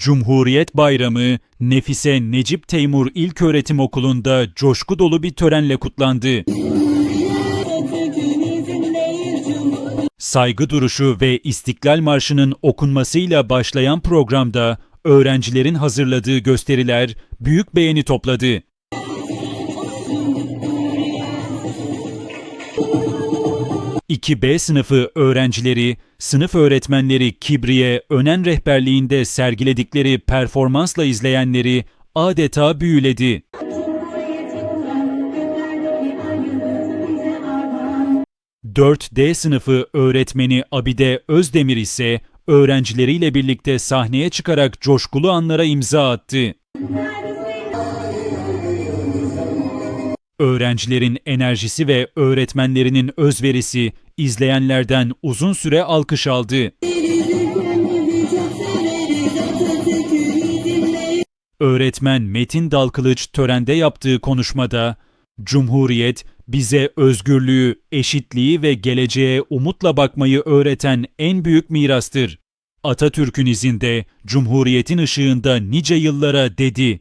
Cumhuriyet Bayramı Nefise Necip Teymur İlköğretim Okulu'nda coşku dolu bir törenle kutlandı. Saygı duruşu ve İstiklal Marşı'nın okunmasıyla başlayan programda öğrencilerin hazırladığı gösteriler büyük beğeni topladı. İki b sınıfı öğrencileri, sınıf öğretmenleri Kibriye Önen rehberliğinde sergiledikleri performansla izleyenleri adeta büyüledi. 4D sınıfı öğretmeni Abide Özdemir ise öğrencileriyle birlikte sahneye çıkarak coşkulu anlara imza attı. Öğrencilerin enerjisi ve öğretmenlerinin özverisi izleyenlerden uzun süre alkış aldı. Öğretmen Metin Dalkılıç törende yaptığı konuşmada Cumhuriyet bize özgürlüğü, eşitliği ve geleceğe umutla bakmayı öğreten en büyük mirastır. Atatürk'ün izinde, Cumhuriyet'in ışığında nice yıllara dedi.